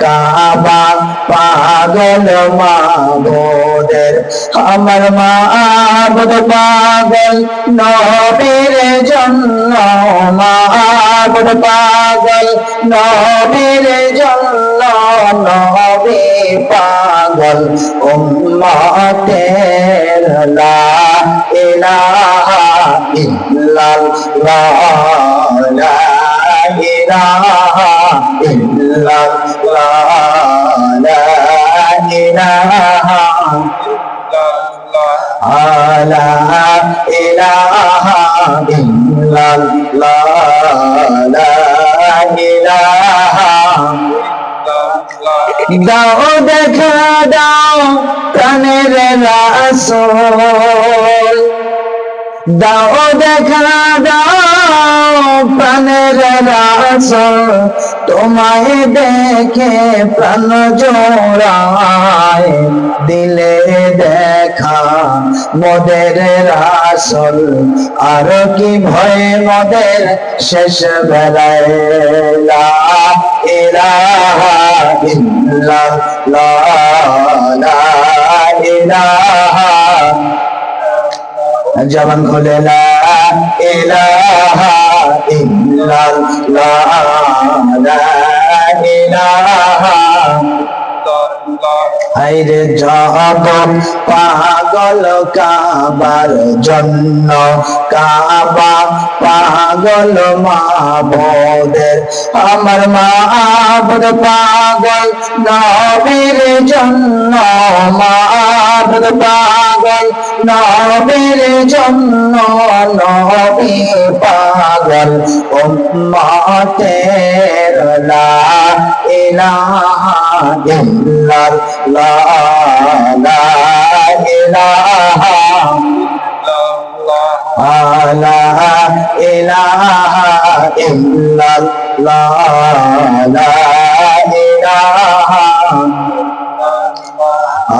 কাবা পাগল মাবুদের আমার মাবুদ পাগল নবীর জন্য মাবুদ পাগল নবীর জন্য, নবী পাগল উম্মতের লা ইলাহা ইল্লাল্লাহ। দাও দেখা দাও প্রাণের রাসূল দাও দেখা দাও প্রাণের রাসূল তোমায় দেখে প্রাণ জোড়ায়। দিলে দেখা মদের রাসল, আর কি ভয় মদের শেষ বেলায় ইলাহা ইল্লাল্লাহ, লা ইলাহা জবান খুলে হাইরে পাগল কাবার জন্য, কাবা পাগল মা মাবদের, আমার মা মাবদ পাগল নবীর জন্য মাবদ পাগল, নবীর জন্য নবী পাগল, উম্মতের লা ইলাহা ইল্লাল্লাহ, লা ইলাহা লা ইলাহা ইল্লাল্লাহ লা ইলাহা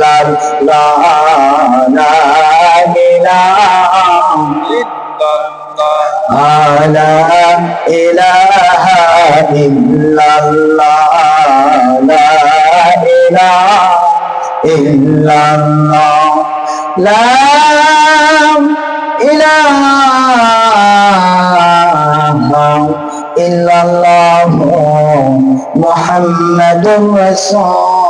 illallah la ilaha illallah la ilaha illallah la ilaha illallah محمد رسول